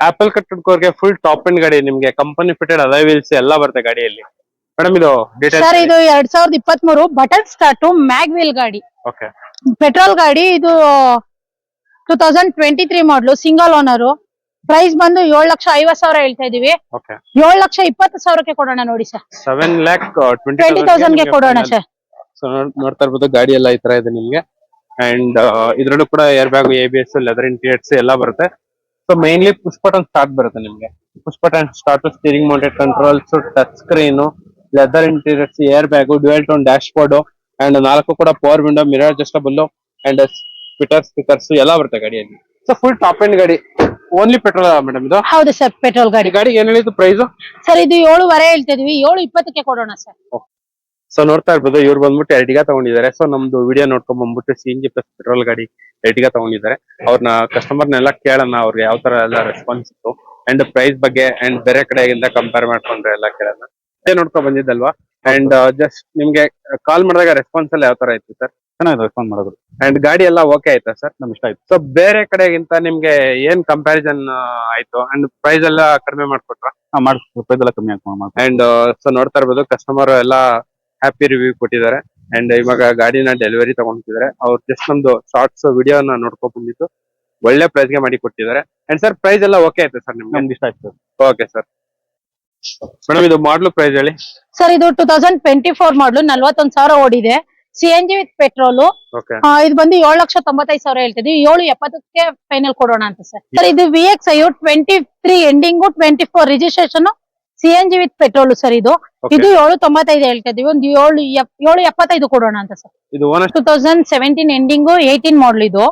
Apple cut ಕೋರ್ಗೆ full top and ಗಾಡಿ ನಿಮ್ಗೆ ಕಂಪನಿ ಫಿಟೆಡ್ ಅಲೈ ವೀಲ್ಸ್ ಎಲ್ಲ ಬರುತ್ತೆ ಗಾಡಿಯಲ್ಲಿ. ಮೇಡಮ್ ಇದು ಸರ್ ಡೀಟೇಲ್ಸ್ ಇದು ಎರಡ್ ಸಾವಿರದ ಇಪ್ಪತ್ತ್ ಮೂರು ಬಟನ್ ಸ್ಟಾರ್ಟ್ ಮ್ಯಾಗ್ವಿಲ್ ಗಾಡಿ. ಓಕೆ ಪೆಟ್ರೋಲ್ ಗಾಡಿ ಇದು two thousand twenty three model single owner price ಬಂದು ಏಳು ಲಕ್ಷ ಐವತ್ ಸಾವಿರ ಹೇಳ್ತಾ ಇದೀವಿ. ಓಕೆ ಏಳು ಲಕ್ಷ ಇಪ್ಪತ್ತು ಸಾವಿರಕ್ಕೆ ಕೊಡೋಣ ನೋಡಿ ಸರ್ ಸೆವೆನ್ ಲ್ಯಾಕ್ ಟ್ವೆಂಟಿ ಗೆ ಕೊಡೋಣ ಸರ್ ಸೊ ನೋಡ್ತಾ ಇರ್ಬೋದು ಗಾಡಿ ಎಲ್ಲ ಈ ತರ ಇದೆ ನಿಮ್ಗೆ. ಅಂಡ್ ಇದ್ರಲ್ಲೂ ಕೂಡ air bag A B S leather interiors ಎಲ್ಲ ಬರುತ್ತೆ. So mainly push button start ಬರುತ್ತೆ ನಿಮಗೆ. Push button start steering mounted controls touch screen leather interiors air bag dual tone dashboard and ನಾಲ್ಕು ಕೂಡ power window mirror adjustable and ಸ್ಪಿಟರ್ speakers ಎಲ್ಲ ಬರುತ್ತೆ ಗಾಡಿಯಲ್ಲಿ. So full top and ಗಾಡಿ. Only petrol madam ಇದು? ಹೌದು ಸರ್ ಪೆಟ್ರೋಲ್ ಗಾಡಿ. ಗಾಡಿ ಏನ್ ಹೇಳಿದ್ದು ಪ್ರೈಸ್ ಸರ್ ಇದು ಏಳುವರೆ ಹೇಳ್ತಾ ಇದೀವಿ. ಏಳು ಇಪ್ಪತ್ತಕ್ಕೆ ಕೊಡೋಣ ಸರ್ ಸೊ ನೋಡ್ತಾ ಇರ್ಬೋದು ಇವ್ರು ಬಂದ್ಬಿಟ್ಟು ಎರಟಿಗ ತಗೊಂಡಿದ್ದಾರೆ. ಸೊ ನಮ್ದು ವಿಡಿಯೋ ನೋಡ್ಕೊಂಡ್ ಬಂದ್ಬಿಟ್ಟು C N G plus petrol ಗಾಡಿ ಎರಟಿಗ ತಗೊಂಡಿದ್ದಾರೆ. ಅವ್ರನ್ನ ಕಸ್ಟಮರ್ನೆಲ್ಲ ಕೇಳೋಣ ಅವ್ರಿಗೆ ಯಾವ ತರ ಎಲ್ಲ ರೆಸ್ಪಾನ್ಸ್ ಇತ್ತು ಅಂಡ್ ಪ್ರೈಸ್ ಬಗ್ಗೆ ಅಂಡ್ ಬೇರೆ ಕಡೆಯಿಂದ ಕಂಪೇರ್ ಮಾಡ್ಕೊಂಡ್ರೆ ಎಲ್ಲ ಕೇಳೋಣ. ಅದೇ ನೋಡ್ಕೊಂಡ್ ಬಂದಿದ್ದಲ್ವಾ? ಅಂಡ್ ಜಸ್ಟ್ ನಿಮ್ಗೆ ಕಾಲ್ ಮಾಡಿದಾಗ ರೆಸ್ಪಾನ್ಸ್ ಎಲ್ಲ ಯಾವ ತರ ಇತ್ತು ಸರ್ ಚೆನ್ನಾಗಿ ರೆಸ್ಪಾಂಡ್ ಮಾಡಿದ್ರು. ಅಂಡ್ ಗಾಡಿ ಎಲ್ಲ ಓಕೆ ಆಯ್ತಾ ಸರ್ ನಮ್ ಇಷ್ಟ ಆಯ್ತು. ಸೊ ಬೇರೆ ಕಡೆಗಿಂತ ನಿಮ್ಗೆ ಏನ್ ಕಂಪ್ಯಾರಿಸನ್ ಆಯ್ತು? ಅಂಡ್ ಪ್ರೈಸ್ ಎಲ್ಲ ಕಡಿಮೆ ಮಾಡ್ಕೊಟ್ರ? ಮಾಡಿ ಪ್ರೈಸ್ ಎಲ್ಲ ಕಮ್ಮಿ ಆಗಿ ಅಂಡ್ ಸೊ ನೋಡ್ತಾ ಇರ್ಬೋದು ಕಸ್ಟಮರ್ ಎಲ್ಲ ಹ್ಯಾಪಿ ರಿವ್ಯೂ ಕೊಟ್ಟಿದ್ದಾರೆ. ಅಂಡ್ ಇವಾಗ ಗಾಡಿನ ಡೆಲಿವರಿ ತಗೊಂಡಿದ್ದಾರೆ ಅವ್ರು ಜಸ್ಟ್ ನಮ್ದು ಶಾರ್ಟ್ಸ್ ವಿಡಿಯೋನ ನೋಡ್ಕೊಂಡ್ ಬಂದಿತ್ತು ಒಳ್ಳೆ ಪ್ರೈಸ್ಗೆ ಮಾಡಿ ಕೊಟ್ಟಿದ್ದಾರೆ. ಅಂಡ್ ಸರ್ ಪ್ರೈಸ್ ಎಲ್ಲ ಓಕೆ ಆಯ್ತು ಸರ್ ನಿಮ್ಗೆ? ನಮ್ಗೆ ಇಷ್ಟ ಆಯ್ತು ಓಕೆ ಸರ್ ಮೇಡಮ್ ಇದು ಮಾಡ್ಲು ಪ್ರೈಸ್ ಹೇಳಿ? ಸರ್ ಇದು two thousand twenty four model ನಲ್ವತ್ತೊಂದ್ ಸಾವಿರ ಓಡಿದೆ. C N G with petrol okay ಇದು ಬಂದು ಏಳು ಲಕ್ಷ ತೊಂಬತ್ತೈದು ಸಾವಿರ ಹೇಳ್ತಿದ್ವಿ. ಏಳು ಎಪ್ಪತ್ತಕ್ಕೆ ಫೈನಲ್ ಕೊಡೋಣ ಅಂತ ಸರ್ ಸರ್ ಇದು V X I twenty three ending twenty four registration C N G with petrol sir ಇದು. ಇದು ಏಳು ತೊಂಬತ್ತೈದು ಹೇಳ್ತಾ ಇದೀವಿ. ಒಂದು ಏಳು ಏಳು ಎಪ್ಪತ್ತೈದು ಕೊಡೋಣ ಅಂತ sir. Two thousand seventeen ending eighteen model ಇದು.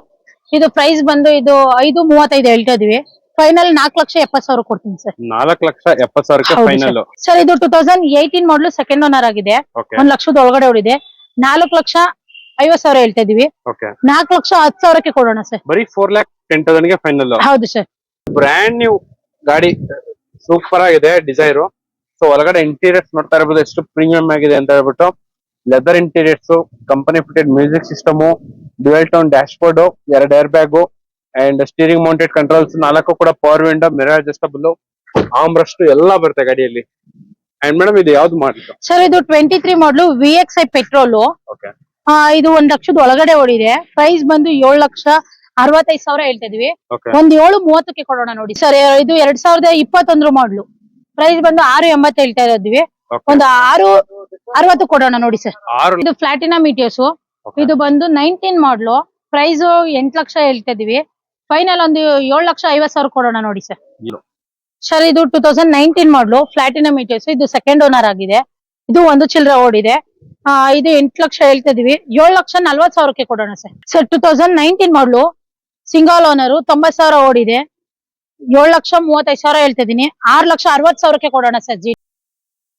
ಇದು ಪ್ರೈಸ್ ಬಂದು ಇದು ಐದು ಮೂವತ್ತೈದು ಹೇಳ್ತಾ ಇದೀವಿ. ಫೈನಲ್ ನಾಲ್ಕು ಲಕ್ಷ ಎಪ್ಪತ್ತು ಸಾವಿರ ಕೊಡ್ತೀನಿ ಸರ್. ನಾಲ್ಕು ಲಕ್ಷ ಎಪ್ಪತ್ ಸಾವಿರಕ್ಕೆ ಹೌದು ಫೈನಲ್ ಸರ್. ಇದು two thousand eighteen model second owner ಆಗಿದೆ. ಒಂದ್ ಲಕ್ಷದ ಒಳಗಡೆ ಹೊಡಿದೆ ನಾಲ್ಕು ಲಕ್ಷ ಐವತ್ ಸಾವಿರ ಹೇಳ್ತಾ ಇದೀವಿ. ನಾಲ್ಕು ಲಕ್ಷ ಹತ್ತು ಸಾವಿರಕ್ಕೆ ಕೊಡೋಣ ಸರ್. ಬರೀ ಫೋರ್ ಲ್ಯಾಕ್ ಟೆನ್ ತೌಸಂಡ್ಗೆ ಫೈನಲ್ ಹೌದು ಸರ್. ಬ್ರ್ಯಾಂಡ್ ನ್ಯೂ ಗಾಡಿ ಸೂಪರ್ ಆಗಿದೆ ಡಿಸೈರು ಸೊ ಒಳಗಡೆ ಇಂಟೀರಿಯರ್ಸ್ ನೋಡ್ತಾ ಇರಬಹುದು ಎಷ್ಟು ಪ್ರೀಮಿಯಂ ಆಗಿದೆ ಅಂತ ಹೇಳ್ಬಿಟ್ಟು. Leather interiors company fitted music system dual tone dashboard ಎರಡು air bag and steering mounted controls ನಾಲ್ಕು ಕೂಡ power window mirror adjustable armrest ಎಲ್ಲ ಬರುತ್ತೆ ಗಾಡಿಯಲ್ಲಿ. ಅಂಡ್ ಮೇಡಮ್ ಇದು ಯಾವ್ದು ಮಾಡಿ ಸರ್ ಇದು twenty three model V X I petrol ಇದು ಒಂದ್ ಲಕ್ಷದ ಒಳಗಡೆ ಓಡಿದೆ. ಪ್ರೈಸ್ ಬಂದು ಏಳು ಲಕ್ಷ ಅರವತ್ತೈದು ಸಾವಿರ ಹೇಳ್ತಾ ಇದೀವಿ. ಒಂದ್ ಏಳು ಮೂವತ್ತಕ್ಕೆ ಕೊಡೋಣ ನೋಡಿ. ಸರ್ ಇದು ಎರಡ್ ಸಾವಿರದ ಇಪ್ಪತ್ತೊಂದ್ರ ಮಾಡ್ಲು ಪ್ರೈಸ್ ಬಂದು ಆರು ಎಂಬತ್ತು ಹೇಳ್ತಾ ಇದ್ದೀವಿ ಒಂದು ಆರು ಅರವತ್ತು ಕೊಡೋಣ ನೋಡಿ ಸರ್. ಇದು ಫ್ಲಾಟಿನ ಮೀಟಿಯರ್ಸ್ ಇದು ಬಂದು ನೈನ್ಟೀನ್ ಮಾಡ್ಲು ಪ್ರೈಸ್ ಎಂಟ್ ಲಕ್ಷ ಹೇಳ್ತಾ ಇದೀವಿ. ಫೈನಲ್ ಒಂದು ಏಳು ಲಕ್ಷ ಐವತ್ ಸಾವಿರ ಕೊಡೋಣ ನೋಡಿ ಸರ್. ಸರ್ ಇದು two thousand nineteen model ಫ್ಲಾಟಿನ metres ಇದು ಸೆಕೆಂಡ್ ಓನರ್ ಆಗಿದೆ. ಇದು ಒಂದು ಚಿಲ್ಲರೆ ಓಡಿದೆ. ಇದು ಎಂಟು ಲಕ್ಷ ಹೇಳ್ತಾ ಇದೀವಿ. ಏಳು ಲಕ್ಷ ನಲ್ವತ್ ಸಾವಿರಕ್ಕೆ ಕೊಡೋಣ sir. Sir two thousand nineteen model single owner ತೊಂಬತ್ ಸಾವಿರ ಓಡಿದೆ. ಏಳು ಲಕ್ಷ ಮೂವತ್ತೈದು ಸಾವಿರ ಹೇಳ್ತಾ ಇದೀನಿ ಆರು ಲಕ್ಷ ಅರವತ್ ಸಾವಿರಕ್ಕೆ ಕೊಡೋಣ ಸರ್ ಜಿ.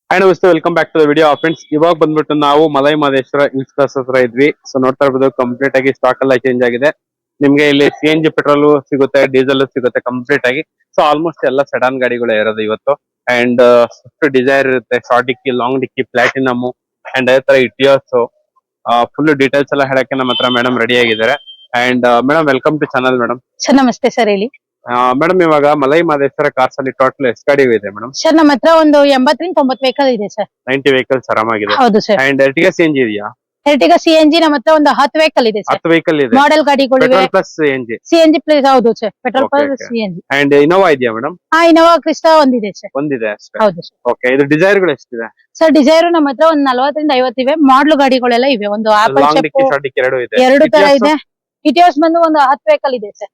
ನಮಸ್ತೆ welcome back to the video friends ಇವಾಗ ಬಂದ್ಬಿಟ್ಟು ನಾವು ಮಲೈ ಮಹದೇಶ್ವರ ಇನ್ಸ್ಟಾಸ್ ಹತ್ರ ಇದ್ವಿ. ಸೊ ನೋಡ್ತಾ ಇರ್ಬೋದು ಕಂಪ್ಲೀಟ್ ಆಗಿ ಸ್ಟಾಕ್ ಎಲ್ಲ ಚೇಂಜ್ ಆಗಿದೆ. ನಿಮ್ಗೆ ಇಲ್ಲಿ ಸಿ ಎನ್ ಜಿ ಪೆಟ್ರೋಲ್ ಸಿಗುತ್ತೆ ಡೀಸೆಲ್ ಸಿಗುತ್ತೆ ಕಂಪ್ಲೀಟ್ ಆಗಿ. ಸೊ ಆಲ್ಮೋಸ್ಟ್ ಎಲ್ಲ ಸಡನ್ ಗಾಡಿಗಳೇ ಇರೋದು ಇವತ್ತು. ಅಂಡ್ ಸ್ವಿಫ್ಟ್ ಡಿಸೈರ್ ಇರುತ್ತೆ short dickey long dickey platinum and ಅದೇ ತರ ಇಟಿಯೋಸ್ ಫುಲ್ ಡೀಟೇಲ್ಸ್ ಎಲ್ಲ ಹೇಳಕ್ಕೆ ನಮ್ಮ ಹತ್ರ ಮೇಡಮ್ ರೆಡಿ ಆಗಿದ್ದಾರೆ. And madam welcome to channel madam sir ನಮಸ್ತೆ ಸರ್ ಹೇಳಿ. ಮೇಡಮ್ ಇವಾಗ ಮಲೈ ಮಹದೇಶ್ವರ ಕಾರ್ಸ್ ಅಲ್ಲಿ ಟೋಟಲ್ ಎಷ್ಟು ಗಾಡಿ ಇದೆ ಮೇಡಮ್ ಸರ್ ನಮ್ಮ ಹತ್ರ ಒಂದು ಎಂಬತ್ತರಿಂದ ತೊಂಬತ್ ವೆಹಿಕಲ್ ಇದೆ ಸರ್ ನೈಂಟಿ ವೆಹಿಕಲ್ಸ್ ಆರಾಮಾಗಿದೆ. ಹೌದು sir and Ertiga C N G ಇದೆಯಾ? ಎರ್ಟಿಗ ಸಿ ಎನ್ ಜಿ ನಮ್ಮ ಹತ್ರ ಒಂದು ಹತ್ತು ವೆಹಿಕಲ್ ಇದೆ ಸರ್ ಹತ್ತು ವೆಹಿಕಲ್ ಇದೆ. Model ಗಾಡಿಗಳಿವೆ. Petrol plus N G C N G plus ಹೌದು sir petrol Okay, plus okay. C N G and Innova ಇದೆಯಾ ಮೇಡಮ್ ಹಾ ಇನೋವಾ ಕ್ರಿಸ್ಟಾ ಒಂದಿದೆ ಸರ್ ಒಂದಿದೆ ಅಷ್ಟೇ. ಹೌದು ಸರ್ ಓಕೆ ಇದು ಡಿಸೈರ್ಗಳು ಎಷ್ಟಿದೆ? ಸರ್ ಡಿಸೈರ್ ನಮ್ಮ ಹತ್ರ ಒಂದು ನಲವತ್ತರಿಂದ ಐವತ್ತಿವೆ ಮಾಡಲ್ ಗಾಡಿಗಳೆಲ್ಲ ಇವೆ. ಒಂದು ಆಪಲ್ ಲಾಂಗ್ ಡಿಕ್ಕಿ ಶಾರ್ಟ್ ಡಿಕ್ಕಿ ಎರಡು ಇದೆ. ಎರಡು ತರ ಇದೆ. ಇಟಿಯೋಸ್ ಬಂದು ಒಂದು ಹತ್ತು ವೆಹಿಕಲ್ ಇದೆ ಸರ್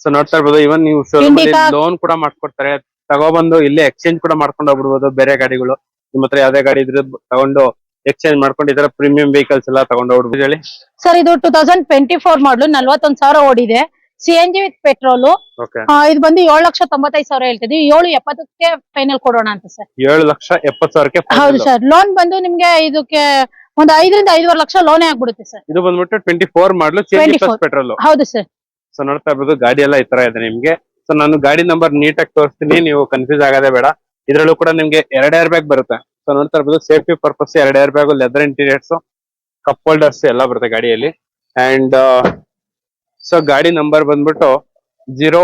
ಸೊ ನೋಡ್ತಾ ಇರ್ಬೋದು ಇವನ್ ನೀವು Indica- ಲೋನ್ ಕೂಡ ಮಾಡ್ಕೊಡ್ತಾರೆ. ತಗೊಬಂದು ಇಲ್ಲೇ ಎಕ್ಸ್ಚೇಂಜ್ ಕೂಡ ಮಾಡ್ಕೊಂಡು ಹೋಗ್ಬಿಡ್ಬೋದು ಬೇರೆ ಗಾಡಿಗಳು. ನಿಮ್ಮ ಹತ್ರ ಯಾವ್ದೇ ಗಾಡಿ ಇದ್ರೆ ತಗೊಂಡು ಎಕ್ಸ್ಚೇಂಜ್ ಮಾಡ್ಕೊಂಡು ಈ ತರ ಪ್ರೀಮಿಯಂ ವೆಹಿಕಲ್ಸ್ ಎಲ್ಲ ತಗೊಂಡು ಹೋಗ್ಬಿಡ್ಬೋದು ಹೇಳಿ. ಸರ್ ಇದು two thousand twenty four model ನಲ್ವತ್ತೊಂದು ಸಾವಿರ ಓಡಿದೆ. C N G with petrol okay ಇದು ಬಂದು ಏಳು ಲಕ್ಷ ತೊಂಬತ್ತೈದು ಸಾವಿರ ಹೇಳ್ತಿದ್ವಿ. ಏಳು ಎಪ್ಪತ್ತಕ್ಕೆ ಫೈನಲ್ ಕೊಡೋಣ ಅಂತ ಸರ್ ಏಳು ಲಕ್ಷ ಎಪ್ಪತ್ತು ಸಾವಿರಕ್ಕೆ ಹೌದು ಸರ್ ಲೋನ್ ಬಂದು ನಿಮ್ಗೆ ಇದಕ್ಕೆ ಒಂದು ಐದರಿಂದ ಐದುವರೆ ಲಕ್ಷ ಲೋನ್ ಆಗ್ಬಿಡುತ್ತೆ ಸರ್. ಇದು ಬಂದ್ಬಿಟ್ಟು twenty four model C N G 24. Plus petrol ಹೌದು ಸರ್. ಸೊ ನೋಡ್ತಾ ಇರ್ಬೋದು ಗಾಡಿ ಎಲ್ಲ ಈ ತರ ಇದೆ ನಿಮ್ಗೆ. ಸೊ ನಾನು ಗಾಡಿ ನಂಬರ್ ನೀಟಾಗಿ ತೋರಿಸ್ತೀನಿ ನೀವು ಕನ್ಫ್ಯೂಸ್ ಆಗೋದೇ ಬೇಡ. ಇದ್ರಲ್ಲೂ ಕೂಡ ನಿಮ್ಗೆ ಎರಡು ಏರ್ ಬ್ಯಾಗ್ ಬರುತ್ತೆ. ಸೊ ನೋಡ್ತಾ ಇರ್ಬೋದು ಸೇಫ್ಟಿ ಪರ್ಪಸ್ ಎರಡು air bag leather interiors cup holders ಎಲ್ಲ ಬರುತ್ತೆ ಗಾಡಿಯಲ್ಲಿ. ಅಂಡ್ ಸೊ ಗಾಡಿ ನಂಬರ್ ಬಂದ್ಬಿಟ್ಟು zero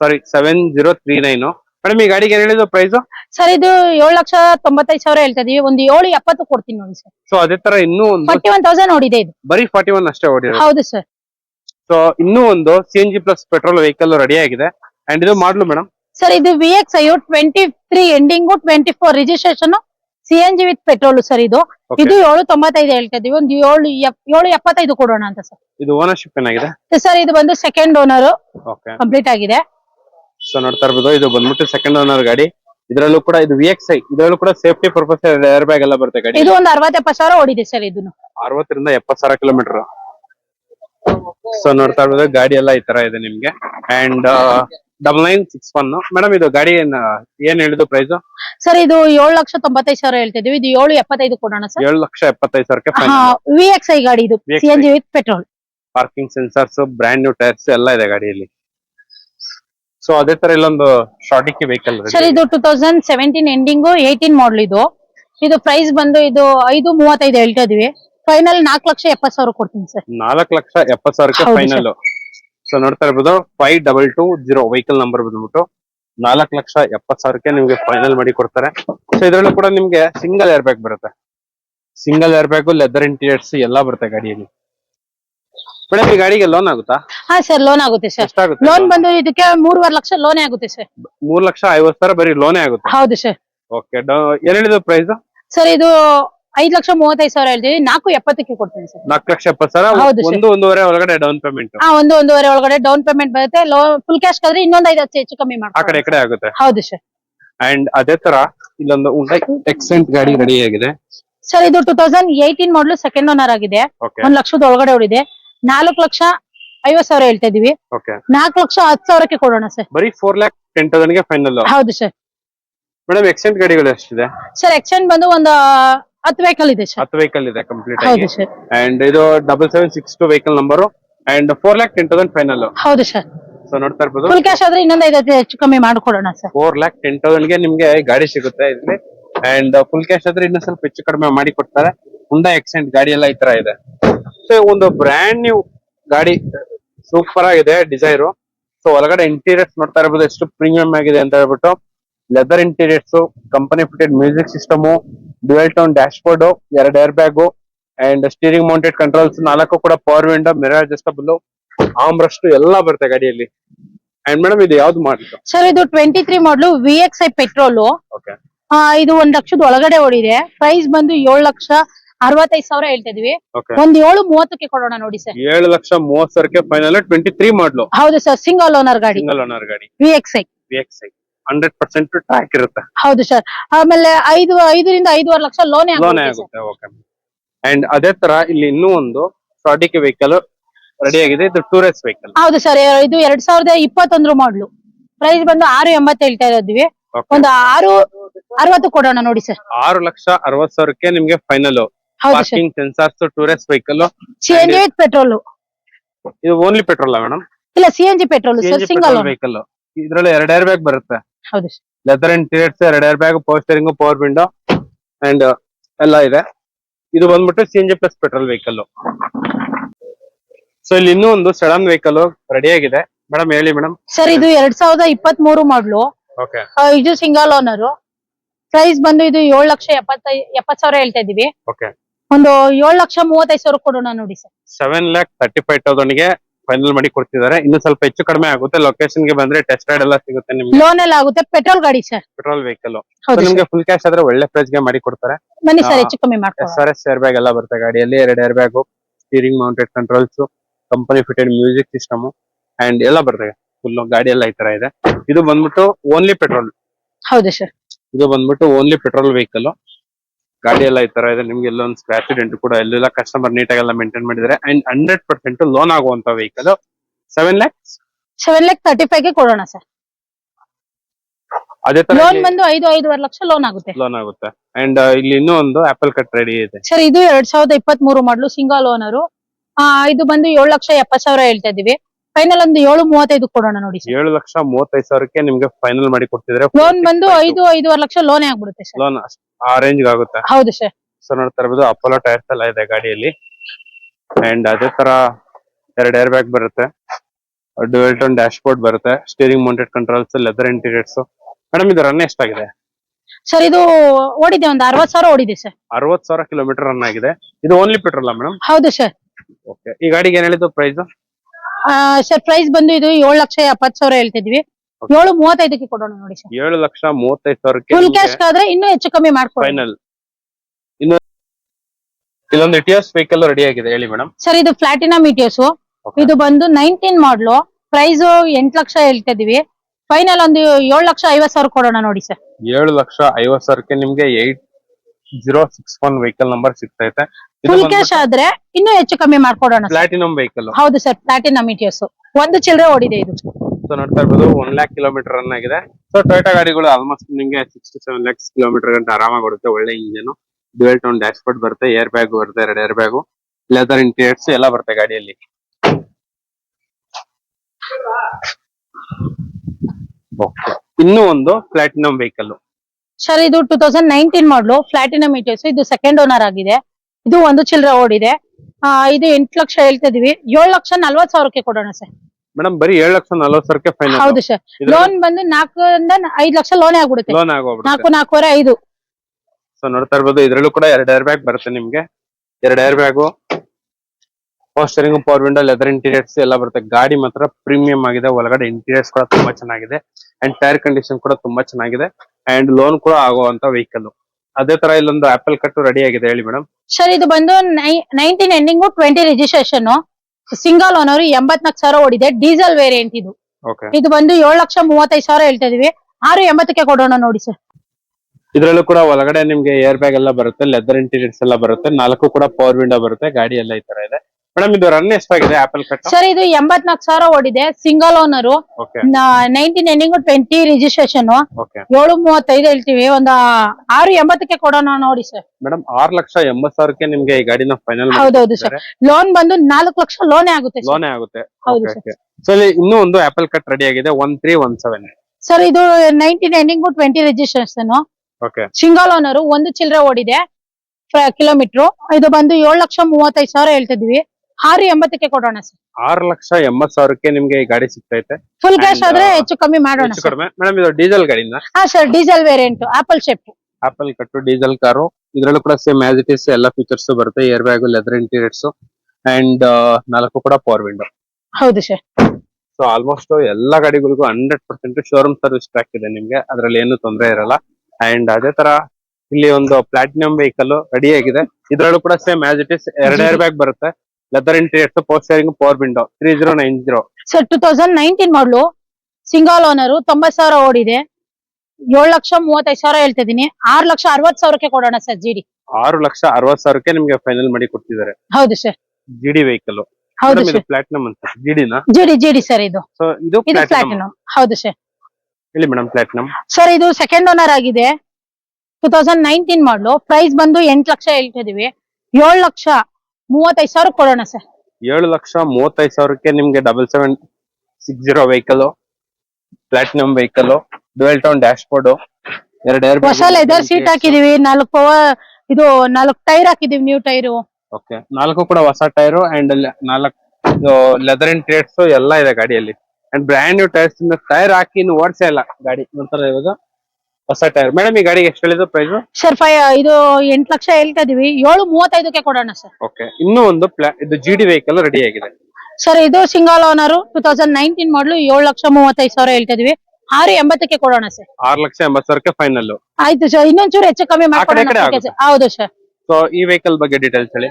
sorry seven zero three nine madam ಈ ಗಾಡಿಗೆ ಏನ್ ಹೇಳಿದ್ರು ಪ್ರೈಸ್ ಸರ್ ಇದು ಏಳು ಲಕ್ಷ ತೊಂಬತ್ತೈದು ಸಾವಿರ ಹೇಳ್ತಾ ಇದೀವಿ. ಒಂದು ಏಳು ಎಪ್ಪತ್ತು ಕೊಡ್ತೀನಿ ನೋಡಿ ಸರ್ ಸೊ ಅದೇ ತರ ಇನ್ನೂ ಒಂದು ಫಾರ್ಟಿ ಒನ್ ತೌಸಂಡ್ ನೋಡಿದೆ ಇದು. ಬರೀ ಫಾರ್ಟಿ ಒನ್ ಅಷ್ಟೇ ಓಡಿರೋದು. ಹೌದು ಸರ್ ಸೊ ಇನ್ನೂ ಒಂದು C N G plus petrol vehicle ready ಆಗಿದೆ. ಅಂಡ್ ಇದು ಮಾಡ್ಲು ಮೇಡಮ್ ಸರ್ ಇದು V X I twenty three ending twenty four registration C N G with petrol sir ಇದು. ಇದು ಏಳು ತೊಂಬತ್ತೈದು ಹೇಳ್ತಾ ಇದೀವಿ. ಒಂದು ಏಳು ಎಪ್- ಏಳು ಎಪ್ಪತ್ತೈದು ಕೊಡೋಣ ಅಂತ ಸರ್ ಇದು ಓನರ್ಶಿಪ್ ಏನಾಗಿದೆ? ಸರ್ ಇದು ಬಂದು ಸೆಕೆಂಡ್ ಓನರ್ ಓಕೆ ಕಂಪ್ಲೀಟ್ ಆಗಿದೆ. ಸೊ ನೋಡ್ತಾ ಇರ್ಬೋದು ಇದು ಬಂದ್ಬಿಟ್ಟು ಸೆಕೆಂಡ್ ಓನರ್ ಗಾಡಿ. ಇದರಲ್ಲೂ ಕೂಡ ಇದು ವಿ ಎಕ್ಸ್ ಐ ಇದರಲ್ಲೂ ಕೂಡ ಸೇಫ್ಟಿ ಪರ್ಪಸ್ ಏರ್ ಬ್ಯಾಗ್ ಎಲ್ಲ ಬರುತ್ತೆ ಗಾಡಿ. ಇದು ಒಂದು ಎಪ್ಪತ್ತು ಸಾವಿರ ಓಡಿದೆ ಸರ್ ಇದನ್ನು. ಅರವತ್ತರಿಂದ ಎಪ್ಪತ್ ಸಾವಿರ ಕಿಲೋಮೀಟರ್. ಸೊ ನೋಡ್ತಾ ಇರ್ಬೋದು ಗಾಡಿ ಎಲ್ಲ ಈ ತರ ಇದೆ ನಿಮ್ಗೆ. And double nine six one madam ಇದು ಗಾಡಿ ಏನ್ ಏನ್ ಹೇಳಿದ್ದು ಪ್ರೈಸ್ ಸರ್ ಇದು ಏಳು ಲಕ್ಷ ತೊಂಬತ್ತೈದು ಸಾವಿರ ಹೇಳ್ತಾ ಇದೀವಿ ಇದು ಏಳು ಎಪ್ಪತ್ತೈದು ಕೊಡೋಣ ಸರ್. ಏಳು ಲಕ್ಷ ಎಪ್ಪತ್ತೈದು ಸಾವಿರಕ್ಕೆ ವಿ ಎಕ್ಸ್ ಐ ಗಾಡಿ ಇದು. C N G with petrol parking sensors brand new tyres ಎಲ್ಲ ಇದೆ ಗಾಡಿಯಲ್ಲಿ. ಸೊ ಅದೇ ತರ ಇಲ್ಲೊಂದು ಶಾರ್ಟಿಕ್ ವೆಹಿಕಲ್ ಸರ್ ಇದು two thousand seventeen ending eighteen model ಇದು. ಇದು ಪ್ರೈಸ್ ಬಂದು ಇದು ಐದು ಮೂವತ್ತೈದು ಹೇಳ್ತಾ ಇದೀವಿ. ಫೈನಲ್ ನಾಲ್ಕು ಲಕ್ಷ ಎಪ್ಪತ್ ಸಾವಿರ ಕೊಡ್ತೀನಿ ಸರ್ ನಾಲ್ಕು ಲಕ್ಷ ಎಪ್ಪತ್ ಸಾವಿರಕ್ಕೆ ಫೈನಲ್ ಸೊ ನೋಡ್ತಾ ಇರ್ಬೋದು five double two zero vehicle number ಬಂದ್ಬಿಟ್ಟು ನಾಲ್ಕು ಲಕ್ಷ ಎಪ್ಪತ್ ಸಾವಿರಕ್ಕೆ ನಿಮ್ಗೆ ಫೈನಲ್ ಮಾಡಿ ಕೊಡ್ತಾರೆ. ಸೊ ಇದರಲ್ಲಿ ಕೂಡ ನಿಮ್ಗೆ ಸಿಂಗಲ್ ಏರ್ ಬ್ಯಾಗ್ ಬರುತ್ತೆ. Single air bag leather interiors ಎಲ್ಲ ಬರುತ್ತೆ ಗಾಡಿಯಲ್ಲಿ. ಮೇಡಮ್ ಈ ಗಾಡಿಗೆ ಲೋನ್ ಆಗುತ್ತಾ? ಹಾ ಸರ್ ಲೋನ್ ಆಗುತ್ತೆ ಸರ್. ಎಷ್ಟಾಗುತ್ತೆ ಲೋನ್ ಬಂದು ಇದಕ್ಕೆ ಮೂರುವರೆ ಲಕ್ಷ ಲೋನ್ ಆಗುತ್ತೆ ಸರ್. ಮೂರ್ ಲಕ್ಷ ಐವತ್ ಸಾವಿರ ಬರೀ ಲೋನೇ ಆಗುತ್ತೆ? ಹೌದು ಸರ್. ಓಕೆ ಏನ್ ಹೇಳಿದ್ರು ಪ್ರೈಸ್ ಸರ್ ಇದು ಐದು ಲಕ್ಷ ಮೂವತ್ತೈದು ಸಾವಿರ ಹೇಳ್ತೀವಿ ನಾಲ್ಕು ಎಪ್ಪತ್ತಕ್ಕೆ ಕೊಡ್ತೀನಿ ಸರ್. ನಾಲ್ಕು ಲಕ್ಷ ಎಪ್ಪತ್ ಸಾವಿರ ಹೌದು sir. ಒಂದು ಒಂದೂವರೆ ಒಳಗಡೆ ಡೌನ್ ಪೇಮೆಂಟ್ ಹಾ ಒಂದು ಒಂದೂವರೆ ಒಳಗಡೆ ಡೌನ್ ಪೇಮೆಂಟ್ ಬರುತ್ತೆ. ಫುಲ್ ಕ್ಯಾಶ್ ಆದ್ರೆ ಇನ್ನೊಂದು ಐದು ಹತ್ತು ಹೆಚ್ಚು ಕಮ್ಮಿ ಆ ಕಡೆ ಈ ಕಡೆ ಆಗುತ್ತೆ. ಹೌದು ಸರ್. ಅಂಡ್ ಅದೇ ತರ ಇಲ್ಲೊಂದು ಉಂಟೈ ಎಕ್ಸೆಂಟ್ ಗಾಡಿ ರೆಡಿ ಆಗಿದೆ. ಸರ್ ಇದು two thousand eighteen model second owner ಆಗಿದೆ. ಓಕೆ ಒಂದ್ ಲಕ್ಷದ ಒಳಗಡೆ ಉಳಿದೆ. ನಾಲ್ಕು ಲಕ್ಷ ಐವತ್ ಸಾವಿರ ಹೇಳ್ತಾ ಇದೀವಿ. ಓಕೆ ನಾಲ್ಕು ಲಕ್ಷ ಹತ್ತು ಸಾವಿರಕ್ಕೆ ಕೊಡೋಣ ಸರ್. ಬರೀ ಫೋರ್ ಲ್ಯಾಕ್ ಟೆನ್ ತೌಸಂಡ್ಗೆ ಫೈನಲ್ ಹೌದು ಸರ್. ಮೇಡಮ್ ಎಕ್ಸೆಂಟ್ ಗಾಡಿಗಳು ಎಷ್ಟಿದೆ? ಸರ್ ಎಕ್ಸೆಂಟ್ ಬಂದು ಒಂದು ಹತ್ತು ವೆಹಿಕಲ್ ಇದೆ ಸರ್. ಹತ್ತು ವೆಹಿಕಲ್ ಇದೆ ಕಂಪ್ಲೀಟ್ ಆಗಿ. ಹೌದು ಸರ್. ಅಂಡ್ ಇದು double seven six two vehicle number and four lakh ten thousand final ಹೌದು ಸರ್. ಸೊ ನೋಡ್ತಾ ಇರ್ಬೋದು. ಫುಲ್ ಕ್ಯಾಶ್ ಆದ್ರೆ ಇನ್ನೊಂದು ಐದು ಹೆಚ್ಚು ಕಮ್ಮಿ ಮಾಡ್ಕೊಡೋಣ ಸರ್. ಫೋರ್ ಲ್ಯಾಕ್ ಟೆನ್ ತೌಸಂಡ್ಗೆ ನಿಮ್ಗೆ ಗಾಡಿ ಸಿಗುತ್ತೆ ಇಲ್ಲಿ. ಅಂಡ್ ಫುಲ್ ಕ್ಯಾಶ್ ಆದ್ರೆ ಇನ್ನೂ ಸ್ವಲ್ಪ ಹೆಚ್ಚು ಕಡಿಮೆ ಮಾಡಿ ಕೊಡ್ತಾರೆ. ಹುಂಡಾ ಎಕ್ಸೆಂಟ್ ಗಾಡಿ ಎಲ್ಲ ಈ ತರ ಇದೆ. ಸೊ ಒಂದು ಬ್ರ್ಯಾಂಡ್ ನ್ಯೂ ಗಾಡಿ ಸೂಪರ್ ಆಗಿದೆ ಡಿಸೈರು ಸೊ ಒಳಗಡೆ ಇಂಟೀರಿಯರ್ಸ್ ನೋಡ್ತಾ ಇರಬಹುದು ಎಷ್ಟು ಪ್ರೀಮಿಯಂ ಆಗಿದೆ ಅಂತ ಹೇಳ್ಬಿಟ್ಟು. Leather interiors company fitted music system dual tone dashboard ಎರಡು air bag and steering mounted controls ನಾಲ್ಕು ಕೂಡ ಪವರ್ ವಿಂಡೋ ಮಿರರ್ ಅಡ್ಜಸ್ಟಬಲ್ ಆಮ್ರಷ್ಟು ಎಲ್ಲ ಬರುತ್ತೆ ಗಾಡಿಯಲ್ಲಿ. ಅಂಡ್ ಮೇಡಮ್ ಇದು ಯಾವ್ದು ಮಾಡಿದ್ದು ಸರ್ ಇದು twenty three model V X I petrol ಇದು ಒಂದ್ ಲಕ್ಷದ ಒಳಗಡೆ ಓಡಿದೆ. ಪ್ರೈಸ್ ಬಂದು ಏಳು ಲಕ್ಷ ಅರವತ್ತೈದು ಸಾವಿರ ಹೇಳ್ತಾ ಇದೀವಿ. ಒಂದ್ ಏಳು ಮೂವತ್ತಕ್ಕೆ ಕೊಡೋಣ ನೋಡಿ ಸರ್. ಏಳು ಲಕ್ಷ ಮೂವತ್ ಸಾವಿರಕ್ಕೆ ಫೈನಲ್ ಟ್ವೆಂಟಿ ತ್ರೀ ಮಾಡ್ಲು ಹೌದು ಸರ್ ಸಿಂಗಲ್ ಓನರ್ ಗಾಡಿ. ಸಿಂಗಲ್ ಓನರ್ ಗಾಡಿ. V X I V X I hundred percent track ಇರುತ್ತೆ. ಹೌದು ಸರ್. ಆಮೇಲೆ ಐದು ಐದರಿಂದ ಐದುವರೆ ಲಕ್ಷ ಲೋನ್ ಲೋನ್ ಆಗುತ್ತೆ ಓಕೆ ಅಂಡ್ ಅದೇ ತರ ಇಲ್ಲಿ ಇನ್ನೂ ಒಂದು ಸ್ಟಾಟಿಕ್ ವೆಹಿಕಲ್ ರೆಡಿ ಆಗಿದೆ. ಇದು ಟೂರಿಸ್ಟ್ ವೆಹಿಕಲ್ ಹೌದು ಸರ್ ಇದು ಎರಡ್ ಸಾವಿರದ ಇಪ್ಪತ್ತೊಂದ್ರ ಮಾಡ್ಲು ಪ್ರೈಸ್ ಬಂದು ಆರು ಎಂಬತ್ತು ಹೇಳ್ತಾ ಇದ್ವಿ ಒಂದು ಆರು ಅರವತ್ತು ಕೊಡೋಣ ನೋಡಿ ಸರ್. ಆರು ಲಕ್ಷ ಅರವತ್ ಸಾವಿರಕ್ಕೆ ನಿಮ್ಗೆ final parking sensors tourist vehicle C N G with petrol ಇದು ಓನ್ಲಿ ಪೆಟ್ರೋಲ್ ಮೇಡಮ್ ಇಲ್ಲ CNG N G petrol sir single vehicle ಇದರಲ್ಲಿ ಎರಡು ಏರ್ ಬ್ಯಾಗ್ ಬರುತ್ತೆ. ಹೌದು ಲೆದರ್ ಲೆದರ್ ಇಂಟೀರಿಯರ್ಸ್ ಎರಡು air bag power steering power window and ಎಲ್ಲ ಇದೆ. ಇದು ಬಂದ್ಬಿಟ್ಟು C N G plus petrol vehicle so ಇಲ್ಲಿ ಇನ್ನೂ ಒಂದು ಸಡನ್ ವೆಹಿಕಲ್ ರೆಡಿ ಆಗಿದೆ. ಮೇಡಮ್ ಹೇಳಿ ಮೇಡಮ್ ಸರ್ ಇದು ಎರಡ್ ಸಾವಿರದ ಇಪ್ಪತ್ತ್ ಮೂರು ಮಾಡ್ಲು ಓಕೆ ಇದು ಸಿಂಗಲ್ ಓನರ್ ಪ್ರೈಸ್ ಬಂದು ಇದು ಏಳು ಲಕ್ಷ ಎಪ್ಪತ್ತೈ ಎಪ್ಪತ್ ಸಾವಿರ ಹೇಳ್ತಾ ಇದೀವಿ. ಓಕೆ ಒಂದು ಏಳು ಲಕ್ಷ ಮೂವತ್ತೈದು ಸಾವಿರ ಕೊಡೋಣ ನೋಡಿ sir. Seven lakh thirty five ತೌಸಂಡ್ಗೆ final ಮಾಡಿ ಕೊಡ್ತಿದ್ದಾರೆ. ಇನ್ನು ಸ್ವಲ್ಪ ಹೆಚ್ಚು ಕಡಿಮೆ ಆಗುತ್ತೆ. ಲೊಕೇಶನ್ಗೆ ಬಂದ್ರೆ ಟೆಸ್ಟ್ ರೈಡ್ ಎಲ್ಲ ಸಿಗುತ್ತೆ ನಿಮ್ಗೆ. ಲೋನ್ ಎಲ್ಲ ಆಗುತ್ತೆ. ಪೆಟ್ರೋಲ್ ಗಾಡಿ ಸರ್. ಪೆಟ್ರೋಲ್ ವೆಹಿಕಲ್ ಹೌದು sir. ನಿಮ್ಗೆ ಫುಲ್ ಕ್ಯಾಶ್ ಆದ್ರೆ ಒಳ್ಳೆ ಪ್ರೈಸ್ಗೆ ಮಾಡಿ ಕೊಡ್ತಾರೆ. ಬನ್ನಿ ಸರ್. ಹೆಚ್ಚು ಕಮ್ಮಿ ಎಸ್ ಮಾಡ್ಕೊಳ್ಳೋಣ ಆರ್ ಎಸ್ ಏರ್ ಬ್ಯಾಗ್ ಎಲ್ಲ ಬರುತ್ತೆ ಗಾಡಿಯಲ್ಲಿ. ಎರಡು air bag steering mounted controls company fitted music system and ಎಲ್ಲ ಬರ್ತದೆ ಫುಲ್ ಗಾಡಿ ಎಲ್ಲ ಈ ತರ ಇದೆ. ಇದು ಬಂದ್ಬಿಟ್ಟು ಓನ್ಲಿ ಪೆಟ್ರೋಲ್ ಹೌದು ಸರ್. ಇದು ಬಂದ್ಬಿಟ್ಟು ಓನ್ಲಿ ಪೆಟ್ರೋಲ್ ವೆಹಿಕಲ್ ಗಾಡಿ ಎಲ್ಲ ಈ ತರ ಇದೆ. ನಿಮ್ಗೆ ಎಲ್ಲೊಂದು ಆಕ್ಸಿಡೆಂಟ್ ಡೆಂಟ್ ಕೂಡ ಎಲ್ಲೆಲ್ಲ ಕಸ್ಟಮರ್ ನೀಟಾಗೆಲ್ಲ ಮೇಂಟೈನ್ ಮಾಡಿದ್ದಾರೆ ಅಂಡ್ ಹಂಡ್ರೆಡ್ ಪರ್ಸೆಂಟ್ ಲೋನ್ ಆಗುವಂತ vehicle seven lakhs seven lakh thirty ಫೈವ್ಗೆ ಕೊಡೋಣ ಸರ್ ಅದೇ ತರ ಲೋನ್ ಬಂದು ಐದು ಐದುವರೆ ಲಕ್ಷ ಲೋನ್ ಆಗುತ್ತೆ. ಲೋನ್ ಆಗುತ್ತೆ. ಅಂಡ್ ಇಲ್ಲಿ ಇನ್ನೂ ಒಂದು ಆಪಲ್ ಕಟ್ ರೆಡಿ ಇದೆ. ಸರ್ ಇದು ಎರಡ್ ಸಾವಿರದ ಇಪ್ಪತ್ತ್ ಮೂರು ಮಾಡಲು ಸಿಂಗಲ್ ಓನರು ಇದು ಬಂದು ಏಳು ಲಕ್ಷ ಎಪ್ಪತ್ ಸಾವಿರ ಹೇಳ್ತಾ ಇದೀವಿ ಫೈನಲ್ ಒಂದು ಏಳು ಮೂವತ್ತೈದು ಕೊಡೋಣ ನೋಡಿ ಸರ್ ಏಳು ಲಕ್ಷ ಮೂವತ್ತೈದು ಸಾವಿರಕ್ಕೆ ನಿಮ್ಗೆ ಫೈನಲ್ ಮಾಡಿ ಕೊಡ್ತಿದ್ರೆ ಲೋನ್ ಬಂದು ಐದು ಐದುವರೆ ಲಕ್ಷ ಲೋನ್ ಆಗ್ಬಿಡುತ್ತೆ ಸರ್ ಲೋನ್ ಆ ರೇಂಜ್ ಆಗುತ್ತೆ. ಹೌದು ಸರ್ ಸೊ ನೋಡ್ತಾ ಇರ್ಬೋದು ಅಪೋಲೋ ಟೈರ್ಸ್ ಎಲ್ಲ ಇದೆ ಗಾಡಿಯಲ್ಲಿ. ಅಂಡ್ ಅದೇ ತರ ಎರಡು ಏರ್ ಬ್ಯಾಗ್ ಬರುತ್ತೆ. ಡುವೆಲ್ ಟೋನ್ ಡ್ಯಾಶ್ ಬೋರ್ಡ್ ಬರುತ್ತೆ. Steering mounted controls leather interiors madam ಇದು ರನ್ ಎಷ್ಟಾಗಿದೆ? ಸರ್ ಇದು ಓಡಿದೆ ಒಂದು ಅರವತ್ ಸಾವಿರ ಓಡಿದೆ ಸರ್ ಅರವತ್ ಸಾವಿರ ಕಿಲೋಮೀಟರ್ ರನ್ ಆಗಿದೆ. ಇದು ಓನ್ಲಿ ಪೆಟ್ರೋಲ್ ಮೇಡಮ್ ಹೌದು ಸರ್ ಓಕೆ ಈ ಗಾಡಿಗೆ ಏನ್ ಹೇಳಿದ್ದು ಪ್ರೈಸ್ ಸರ್ ಪ್ರೈಸ್ ಬಂದು ಇದು ಏಳು ಲಕ್ಷ ಎಪ್ಪತ್ತು ಸಾವಿರ ಹೇಳ್ತಿದ್ವಿ. ಏಳು ಮೂವತ್ತೈದಕ್ಕೆ ಕೊಡೋಣ ನೋಡಿ ಸರ್. ಏಳು ಲಕ್ಷ ಮೂವತ್ತೈದು ಫುಲ್ ಸಾವಿರಕ್ಕೆ ಕ್ಯಾಶ್ ಆದ್ರೆ ಇನ್ನೂ ಹೆಚ್ಚು ಕಮ್ಮಿ ಮಾಡ್ಕೊಡಿ. ಫೈನಲ್ ಇನ್ನು ಇಲ್ಲೊಂದು ಇಟಿಎಸ್ ವೆಹಿಕಲ್ ರೆಡಿ ಆಗಿದೆ. ಹೇಳಿ ಮೇಡಮ್ ಸರ್ ಇದು ಪ್ಲಾಟಿನಮ್ ಮೀಟಿಯರ್ಸ್ ಇದು ಬಂದು ನೈನ್ಟೀನ್ ಮಾಡ್ಲು ಪ್ರೈಸ್ ಎಂಟ್ ಲಕ್ಷ ಹೇಳ್ತಿದ್ವಿ ಇದೀವಿ ಫೈನಲ್ ಒಂದು ಏಳು ಲಕ್ಷ ಐವತ್ ಸಾವಿರ ಕೊಡೋಣ ನೋಡಿ ಸರ್. ಏಳು ಲಕ್ಷ ಐವತ್ತು ಸಾವಿರಕ್ಕೆ ನಿಮ್ಗೆ eight zero six one vehicle number ಸಿಗ್ತೈತೆ ಫುಲ್ ಕ್ಯಾಶ್ ಆದ್ರೆ ಇನ್ನೂ ಹೆಚ್ಚು ಕಮ್ಮಿ ಮಾಡ್ಕೊಡೋಣ sir. ಪ್ಲಾಟಿನಮ್ ವೆಹಿಕಲ್ ಹೌದು ಸರ್ ಪ್ಲಾಟಿನಮ್ ಮೀಟಿಯರ್ಸ್ ಒಂದು ಚಿಲ್ಲರೆ ಓಡಿದೆ ಇದು. ಸೊ ನೋಡ್ತಾ ಇರ್ಬೋದು ಒನ್ ಲ್ಯಾಕ್ ಕಿಲೋಮೀಟರ್ ರನ್ ಆಗಿದೆ. ಸೊ ಟೊಯೋಟಾ ಗಾಡಿಗಳು ಆಲ್ಮೋಸ್ಟ್ ನಿಮ್ಗೆ six to seven lakhs kilometre ಗಂಟೆ ಆರಾಮಾಗಿ ಕೊಡುತ್ತೆ ಒಳ್ಳೆ ಇಂಜಿನ್ ಡ್ಯುವೆಲ್ ಟೋನ್ ಡ್ಯಾಶ್ಬೋರ್ಡ್ ಬರುತ್ತೆ ಏರ್ ಬ್ಯಾಗ್ ಬರುತ್ತೆ ಎರಡು ಏರ್ ಬ್ಯಾಗು ಲೆದರ್ ಇಂಟೀರಿಯರ್ಸ್ ಎಲ್ಲ ಬರುತ್ತೆ ಗಾಡಿಯಲ್ಲಿ. ಇನ್ನೂ ಒಂದು ಪ್ಲಾಟಿನಮ್ ವೆಹಿಕಲ್ ಸರ್ ಇದು two thousand nineteen model platinum metres ಇದು ಸೆಕೆಂಡ್ ಓನರ್ ಆಗಿದೆ. ಇದು ಒಂದು ಚಿಲ್ಲರೆ ಓಡಿದೆ ಇದೆ. ಇದು ಎಂಟು ಲಕ್ಷ ಹೇಳ್ತಾ ಇದೀವಿ. ಏಳು ಲಕ್ಷ ನಲ್ವತ್ ಸಾವಿರಕ್ಕೆ ಕೊಡೋಣ ಸರ್ ಮೇಡಮ್ ಬರೀ ಏಳು ಲಕ್ಷ ನಲ್ವತ್ತು ಸಾವಿರಕ್ಕೆ ಫೈನಲ್ ಹೌದು ಸರ್ ಲೋನ್ ಬಂದು ನಾಲ್ಕರಿಂದ ಐದು ಲಕ್ಷ ಲೋನ್ ಆಗ್ಬಿಡುತ್ತೆ. ಲೋನ್ ಆಗೋಗ್ಬಿಡುತ್ತೆ. ನಾಲ್ಕು ನಾಲ್ಕೂವರೆ ಐದು. ಸೊ ನೋಡ್ತಾ ಇರ್ಬೋದು ಇದರಲ್ಲೂ ಕೂಡ ಎರಡು ಏರ್ ಬ್ಯಾಗ್ ಬರುತ್ತೆ ನಿಮ್ಗೆ. ಎರಡು air bag power steering power window leather interiors ಎಲ್ಲ ಬರುತ್ತೆ. ಗಾಡಿ ಮಾತ್ರ ಪ್ರೀಮಿಯಂ ಆಗಿದೆ. ಒಳಗಡೆ ಇಂಟೀರಿಯರ್ಸ್ ಕೂಡ ತುಂಬಾ ಚೆನ್ನಾಗಿದೆ. ಅಂಡ್ ಟೈರ್ ಕಂಡೀಷನ್ ಕೂಡ ತುಂಬಾ ಚೆನ್ನಾಗಿದೆ. ಅಂಡ್ ಲೋನ್ ಕೂಡ ಆಗುವಂತ ವೆಹಿಕಲ್ ಅದೇ ತರ ಇಲ್ಲೊಂದು ಆಪಲ್ ಕಟ್ ರೆಡಿ ಆಗಿದೆ ಹೇಳಿ ಮೇಡಮ್ ಸರ್ ಇದು ಬಂದು nineteen ending twenty registration single owner ಎಂಬತ್ನಾಲ್ಕು ಸಾವಿರ ಓಡಿದೆ. ಡೀಸೆಲ್ ವೇರಿಯಂಟ್ ಇದು. ಓಕೆ ಇದು ಬಂದು ಏಳು ಲಕ್ಷ ಮೂವತ್ತೈದು ಸಾವಿರ ಹೇಳ್ತಾ ಇದೀವಿ. ಆರು ಎಂಬತ್ತಕ್ಕೆ ಕೊಡೋಣ ನೋಡಿ ಸರ್ ಇದರಲ್ಲೂ ಕೂಡ ಒಳಗಡೆ ನಿಮ್ಗೆ ಏರ್ ಬ್ಯಾಗ್ ಎಲ್ಲ ಬರುತ್ತೆ ಲೆದರ್ ಇಂಟೀರಿಯರ್ಸ್ ಎಲ್ಲ ಬರುತ್ತೆ ನಾಲ್ಕು ಕೂಡ ಪವರ್ ವಿಂಡೋ ಬರುತ್ತೆ ಗಾಡಿ ಎಲ್ಲ ಈ ತರ ಇದೆ. ಮೇಡಮ್ ಇದು ರನ್ ಎಷ್ಟಾಗಿದೆ ಆಪಲ್ ಕಟ್ ಸರ್ ಇದು ಎಂಬತ್ನಾಲ್ಕು ಸಾವಿರ ಓಡಿದೆ. Single owner nineteen ending twenty registration ಏಳು ಮೂವತ್ತೈದು ಹೇಳ್ತೀವಿ. ಒಂದು ಆರು ಎಂಬತ್ತಕ್ಕೆ ಕೊಡೋಣ ನೋಡಿ ಸರ್ ಮೇಡಮ್ ಆರ್ ಲಕ್ಷ ಎಂಬತ್ ಸಾವಿರಕ್ಕೆ ನಿಮ್ಗೆ ಈ ಗಾಡಿನ ಫೈನಲ್ ಹೌದೌದು ಸರ್ ಲೋನ್ ಬಂದು ನಾಲ್ಕು ಲಕ್ಷ ಲೋನ್ ಆಗುತ್ತೆ ಲೋನ್ ಆಗುತ್ತೆ. ಹೌದು ಸರ್ ಇನ್ನೂ ಒಂದು ಆಪಲ್ ಕಟ್ ರೆಡಿ ಆಗಿದೆ. One three one seven sir ಇದು nineteen ending twenty registration single owner ಒಂದು ಚಿಲ್ಲರೆ ಓಡಿದೆ. ಕಿಲೋಮೀಟರ್ ಇದು ಬಂದು ಏಳು ಲಕ್ಷ ಮೂವತ್ತೈದು ಸಾವಿರ ಹೇಳ್ತಿದ್ವಿ. ಆರು ಎಂಬತ್ತಕ್ಕೆ ಕೊಡೋಣ ಸರ್. ಆರು ಲಕ್ಷ ಎಂಬತ್ ಸಾವಿರಕ್ಕೆ ನಿಮ್ಗೆ ಈ ಗಾಡಿ ಸಿಗ್ತೈತೆ. ಫುಲ್ ಕ್ಯಾಶ್ And, ಆದ್ರೆ ಹೆಚ್ಚು ಕಮ್ಮಿ ಮಾಡೋಣ ಹೆಚ್ಚು ಸರ್. ಕಡಿಮೆ. ಮೇಡಮ್ ಇದು ಡೀಸೆಲ್ ಗಾಡಿನ? ಹಾ sir diesel variant apple shape apple cut diesel car. ಇದ್ರಲ್ಲೂ ಕೂಡ ಸೇಮ್ ಆಸ್ ಇಟ್ ಇಸ್ ಎಲ್ಲ ಫೀಚರ್ಸ್ ಬರುತ್ತೆ. Air bag leather interiors and ನಾಲ್ಕು ಕೂಡ ಪವರ್ ವಿಂಡೋ ಹೌದು ಸರ್. ಸೊ ಆಲ್ಮೋಸ್ಟ್ ಎಲ್ಲಾ ಗಾಡಿಗಳಿಗೂ hundred percent showroom service track ಇದೆ ನಿಮ್ಗೆ. ಅದ್ರಲ್ಲಿ ಏನು ತೊಂದರೆ ಇರಲ್ಲ. ಅಂಡ್ ಅದೇ ತರ ಇಲ್ಲಿ ಒಂದು ಪ್ಲಾಟಿನಂ ವೆಹಿಕಲ್ ರೆಡಿ ಆಗಿದೆ. ಇದ್ರಲ್ಲೂ ಕೂಡ ಸೇಮ್ ಆಸ್ ಇಟ್ ಇಸ್ ಎರಡು ಏರ್ ಬ್ಯಾಗ್ ಬರುತ್ತೆ. Leather interiors power steering power window three zero nine zero sir two thousand nineteen model single owner ತೊಂಬತ್ ಸಾವಿರ ಓಡಿದೆ. ಏಳು ಲಕ್ಷ ಮೂವತ್ತೈದು ಸಾವಿರ ಹೇಳ್ತಿದೀನಿ ಆರು ಲಕ್ಷ ಅರವತ್ ಸಾವಿರಕ್ಕೆ ಕೊಡೋಣ ಸರ್ ಜಿಡಿ ಆರು ಲಕ್ಷ ಅರವತ್ ಸಾವಿರಕ್ಕೆ ನಿಮ್ಗೆ ಫೈನಲ್ ಮಾಡಿ ಕೊಡ್ತಿದ್ದಾರೆ. ಹೌದು ಸರ್. ಜಿ ಡಿ ವೆಹಿಕಲ್ ಹೌದು ಇದು ಸರ್. ಪ್ಲಾಟಿನಮ್ ಅಂತ. ಜಿಡಿನ ಜಿಡಿ ಜಿಡಿ ಸರ್ ಇದು. ಸೊ ಇದು ಇದು ಪ್ಲಾಟಿನಮ್ ಪ್ಲಾಟಿನಮ್ ಹೌದು ಸರ್. ಹೇಳಿ ಮೇಡಮ್ ಪ್ಲಾಟಿನಮ್ ಸರ್ ಇದು ಸೆಕೆಂಡ್ ಓನರ್ ಆಗಿದೆ. Two thousand nineteen model price ಬಂದು ಎಂಟ್ ಲಕ್ಷ ಹೇಳ್ತಿದೀವಿ ಏಳು ಲಕ್ಷ ಮೂವತ್ತೈದು ಸಾವಿರ ಕೊಡೋಣ ಸರ್. ಏಳು ಲಕ್ಷ ಮೂವತ್ತೈದು ಸಾವಿರಕ್ಕೆ ನಿಮ್ಗೆ double seven six zero vehicle platinum vehicle dual tone dashboard ಎರಡು ಏರ್ ಹೊಸ ಲೆದರ್ ಸೀಟ್ ಹಾಕಿದೀವಿ ನಾಲ್ಕು ಪವರ್ ಇದು ನಾಲ್ಕು ಟೈರ್ ಹಾಕಿದೀವಿ ನ್ಯೂ ಟೈರು ಓಕೆ ನಾಲ್ಕು ಕೂಡ ಹೊಸ ಟೈರು ಅಂಡ್ ನಾಲ್ಕು ಲೆದರ್ ಇಂಟೀರಿಯರ್ಸ್ ಎಲ್ಲ ಇದೆ ಗಾಡಿಯಲ್ಲಿ. And brand new tyres tyre ಹಾಕಿ ಇನ್ನು ಓಡಿಸೇ ಇಲ್ಲ ಗಾಡಿ. ನೋಡ್ತಾರೆ ಇವಾಗ ಹೊಸ ಟೈರ್. ಮೇಡಮ್ ಈ ಗಾಡಿಗೆ ಎಷ್ಟು ಹೇಳಿದ್ರು ಪ್ರೈಸ್ ಸರ್ ಫೈ ಇದು ಎಂಟು ಲಕ್ಷ ಹೇಳ್ತಾ ಇದೀವಿ. ಏಳು ಮೂವತ್ತೈದಕ್ಕೆ ಕೊಡೋಣ ಸರ್. ಓಕೆ ಇನ್ನೂ ಒಂದು ಪ್ಲಾ ಇದು ಜಿ ಡಿ ವೆಹಿಕಲ್ ರೆಡಿ ಆಗಿದೆ. ಸರ್ ಇದು single owner two thousand nineteen model ಏಳು ಲಕ್ಷ ಮೂವತ್ತೈದು ಸಾವಿರ ಹೇಳ್ತಾ ಇದೀವಿ. ಆರು ಎಂಬತ್ತಕ್ಕೆ ಕೊಡೋಣ ಸರ್. ಆರು ಲಕ್ಷ ಎಂಬತ್ತು ಸಾವಿರಕ್ಕೆ ಫೈನಲ್ ಆಯ್ತು ಸರ್ ಇನ್ನೊಂಚೂರು ಹೆಚ್ಚು ಕಮ್ಮಿ ಆ ಕಡೆ ಈ ಕಡೆ ಮಾಡ್ಕೊಡೋಣ ಆಗುತ್ತೆ. ಹೌದು ಸರ್. ಸೊ ಈ ವೆಹಿಕಲ್ ಬಗ್ಗೆ ಡೀಟೇಲ್ಸ್ ಹೇಳಿ.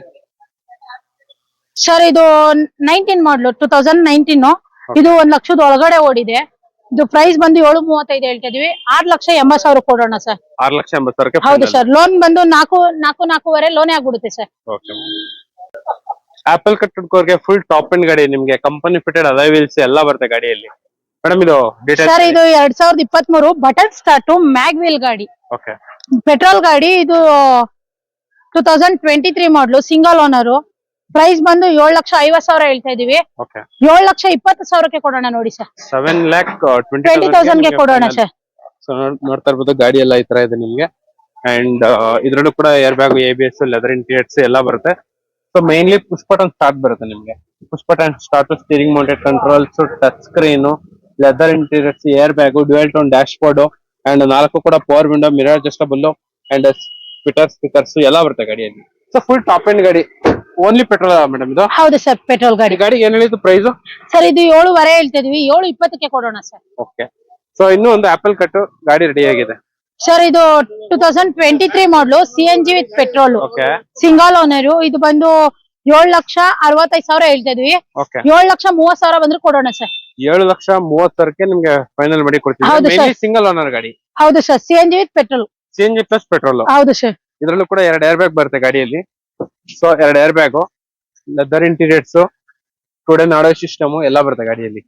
ಸರ್ ಇದು nineteen model two thousand nineteen ಇದು ಒಂದ್ ಲಕ್ಷದ ಒಳಗಡೆ ಓಡಿದೆ. ಇದು ಪ್ರೈಸ್ ಬಂದು ಏಳು ಮೂವತ್ತೈದು ಹೇಳ್ತಾ ಇದೀವಿ. ಆರ್ ಲಕ್ಷ ಎಂಬತ್ ಸಾವಿರ ಕೊಡೋಣ ಸರ್. ಆರ್ ಲಕ್ಷ ಎಂಬತ್ ಸಾವಿರಕ್ಕೆ ಹೌದು ಸರ್. ಲೋನ್ ಬಂದು ನಾಲ್ಕು ನಾಲ್ಕು ನಾಲ್ಕೂವರೆ ಲೋನೇ ಆಗ್ಬಿಡುತ್ತೆ ಸರ್. ಆಪಲ್ ಕಟ್ಟಡ್ಕೋರ್ಗೆ ಫುಲ್ ಟಾಪ್ ಅಂಡ್ ಗಾಡಿ ನಿಮ್ಗೆ ಕಂಪನಿ ಫಿಟೆಡ್ ಅಲೈ ವೀಲ್ಸ್ ಎಲ್ಲ ಬರುತ್ತೆ ಗಾಡಿಯಲ್ಲಿ. ಮೇಡಮ್ ಇದು ಸರ್ ಇದು ಎರಡ್ ಸಾವಿರದ ಇಪ್ಪತ್ತ್ ಮೂರು ಬಟನ್ ಸ್ಟಾರ್ಟ್ ಮ್ಯಾಗ್ ವೀಲ್ ಗಾಡಿ. ಓಕೆ ಪೆಟ್ರೋಲ್ ಗಾಡಿ ಇದು two thousand twenty three model single owner price ಬಂದು ಏಳು ಲಕ್ಷ ಐವತ್ ಸಾವಿರ ಹೇಳ್ತಾ ಇದೀವಿ. ಏಳು ಲಕ್ಷ ಇಪ್ಪತ್ತು ಸಾವಿರಕ್ಕೆ ಕೊಡೋಣ ನೋಡಿ ಸರ್ ಸೆವೆನ್ ಲ್ಯಾಕ್ ಟ್ವೆಂಟಿ ತೌಸಂಡ್ಗೆ ಕೊಡೋಣ. ಸರ್ ಸೊ ನೋಡ್ತಾ ಇರ್ಬೋದು ಗಾಡಿ ಎಲ್ಲ ಈ ತರ ಇದೆ ನಿಮ್ಗೆ. ಅಂಡ್ ಇದ್ರಲ್ಲೂ ಕೂಡ air bag A B S leather interiors ಎಲ್ಲ ಬರುತ್ತೆ. So mainly push button start ಬರುತ್ತೆ ನಿಮ್ಗೆ. Push time start steering mounted controls touch screen leather interiors air bag dual tone dashboard and ನಾಲ್ಕು ಕೂಡ power window mirror adjustable and ಸ್ಪೀಟರ್ speakers ಎಲ್ಲ ಬರುತ್ತೆ ಗಾಡಿಯಲ್ಲಿ. So full top end ಗಾಡಿ. Only petrol madam ಇದು? ಹೌದು ಸರ್ ಪೆಟ್ರೋಲ್ ಗಾಡಿ. ಗಾಡಿ ಏನ್ ಹೇಳಿದ್ರು ಪ್ರೈಸ್ ಸರ್ ಇದು ಏಳುವರೆ ಹೇಳ್ತಿದ್ವಿ ಏಳು ಇಪ್ಪತ್ತಕ್ಕೆ ಕೊಡೋಣ ಸರ್ ಓಕೆ ಸೊ ಇನ್ನು ಒಂದು ಆಪಲ್ ಕಟ್ ಗಾಡಿ ರೆಡಿ ಆಗಿದೆ. ಸರ್ ಇದು two thousand twenty three model C N G with petrol okay single owner ಇದು ಬಂದು ಏಳು ಲಕ್ಷ ಅರವತ್ತೈದು ಸಾವಿರ ಹೇಳ್ತಾ ಇದ್ವಿ ಓಕೆ ಏಳು ಲಕ್ಷ ಮೂವತ್ ಸಾವಿರ ಬಂದ್ರೆ ಕೊಡೋಣ ಸರ್ ಏಳು ಲಕ್ಷ ಮೂವತ್ ಸಾವಿರಕ್ಕೆ ನಿಮ್ಗೆ ಫೈನಲ್ ಮಾಡಿ ಕೊಡ್ತೀವಿ. ಹೌದು. ಮೇನ್ಲಿ ಸಿಂಗಲ್ ಓನರ್ ಗಾಡಿ. ಹೌದು sir C N G with petrol C N G plus petrol ಹೌದು ಸರ್ ಇದ್ರಲ್ಲೂ ಕೂಡ ಎರಡು ಏರ್ ಬ್ಯಾಗ್ ಬರುತ್ತೆ ಗಾಡಿಯಲ್ಲಿ. ಸೊ ಎರಡು ಏರ್ ಬ್ಯಾಗು ಲೆದರ್ ಇಂಟೀರಿಯರ್ಸ್ ಟುಡೆ ನಾಡೋ ಸಿಸ್ಟಮ್ ಎಲ್ಲ ಬರುತ್ತೆ ಗಾಡಿಯಲ್ಲಿ.